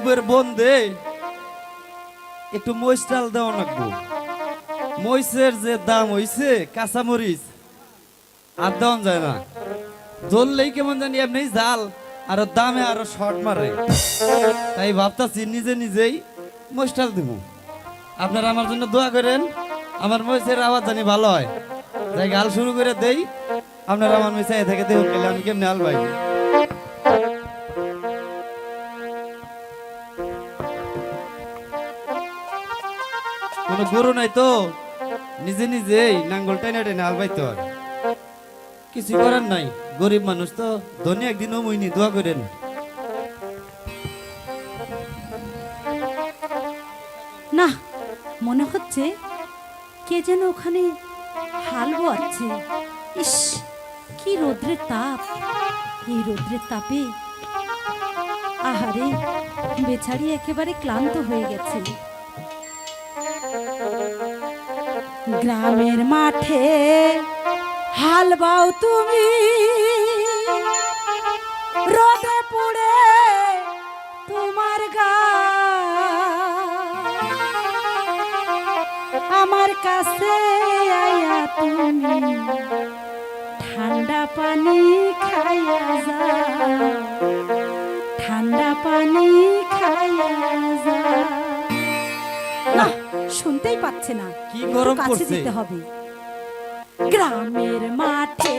মাহবুবের বন্ধে একটু ডাল দেওয়া লাগবো। মরিচের যে দাম হইছে, কাঁচামরিচ, আর দেওয়া যায় না। ধরলেই কেমন জানি এমনি জাল, আর দামে আরও শর্ট মারে। তাই ভাবতাছি নিজে নিজেই ডাল দিব। আপনারা আমার জন্য দোয়া করেন, আমার মরিচের আওয়াজ জানি ভালো হয়। তাই গাল শুরু করে দেই, আপনারা আমার মিশাই থেকে দেখুন আমি কেমনি আল ভাই কোনো গরু নাই তো। নিজে নিজেই নাঙ্গল টাইনা টাইনা আল বাইতে হয়। কিছু করার নাই। গরিব মানুষ তো, ধনী একদিনও মুইনি, দোয়া করেন। না, মনে হচ্ছে কে যেন ওখানে হাল বোয়াচ্ছে। ইস, কি রৌদ্রের তাপ। এই রৌদ্রের তাপে আহারে, বেচারি একেবারে ক্লান্ত হয়ে গেছে। গ্রামের মাঠে হাল বাও তুমি। রোদে পুড়ে তোমার গা। আমার কাছে আয়া তুমি। ঠান্ডা পানি খাইয়া যা। ঠান্ডা পানি খাইয়া যা। না শুনতেই পাচ্ছে না। কি গরম কাছে হবে। গ্রামের মাঠে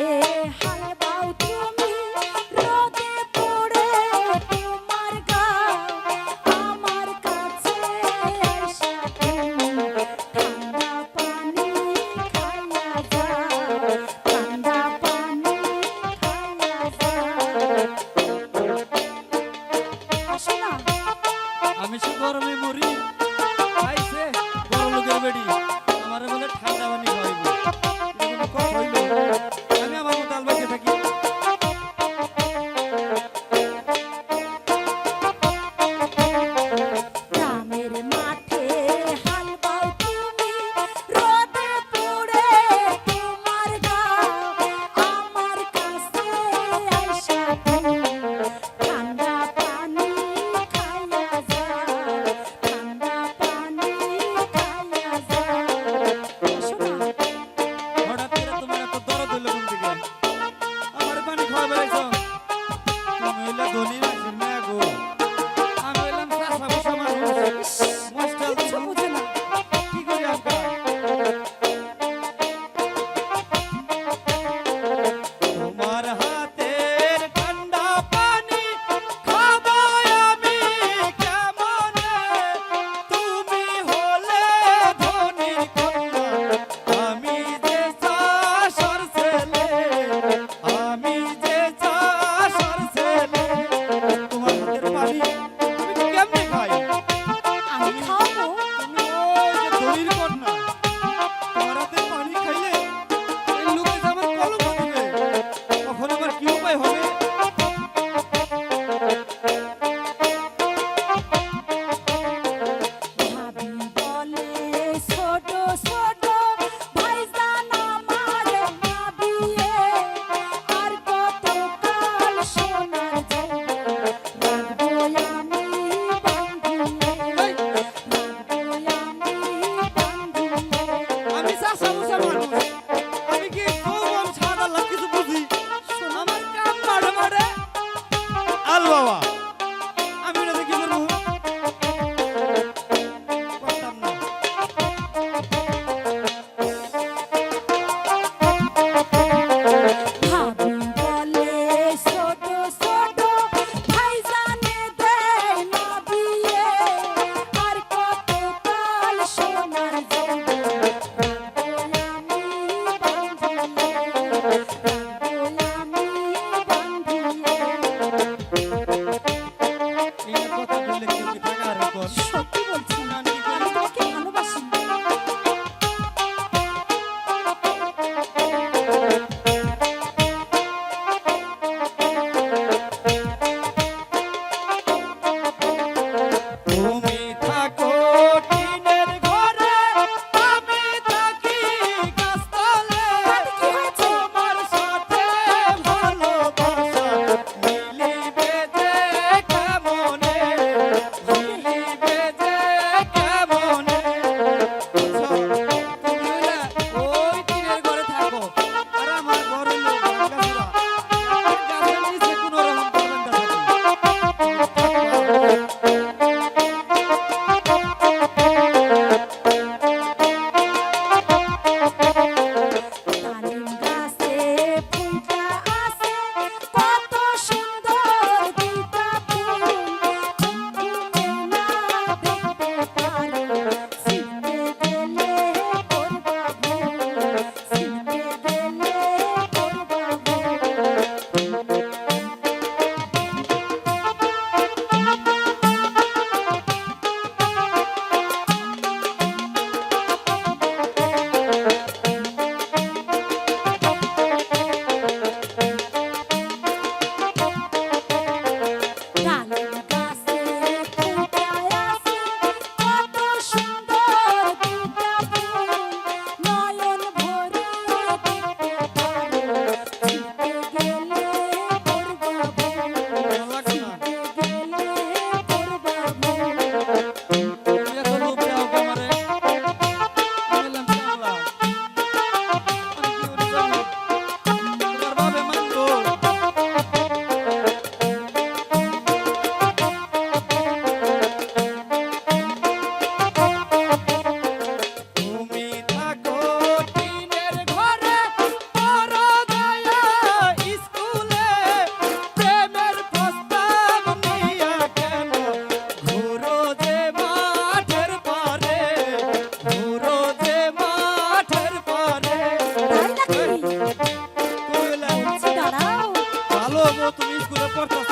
cu de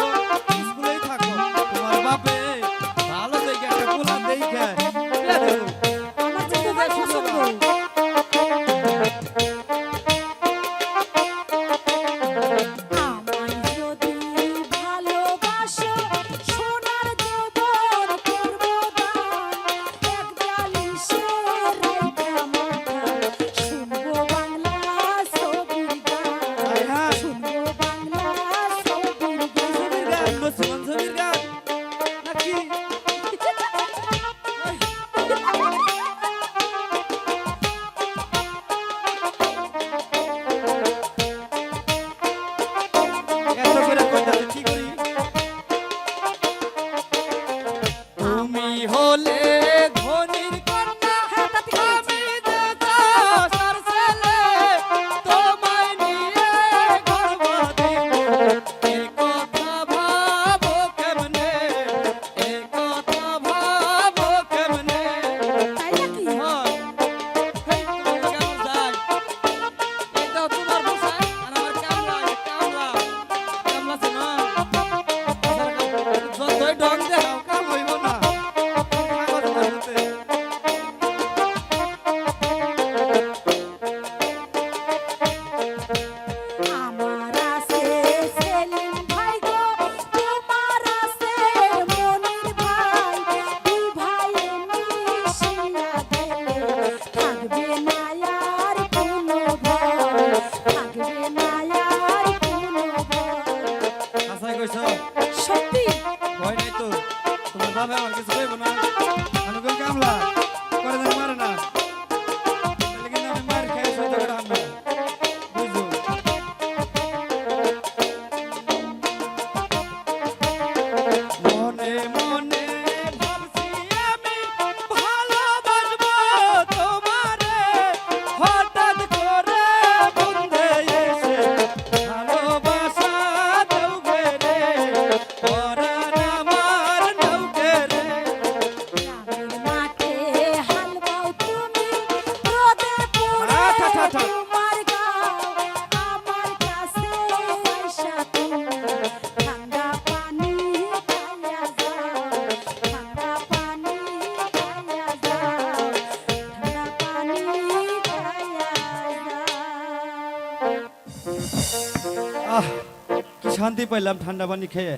শান্তি পাইলাম ঠান্ডা পানি খেয়ে।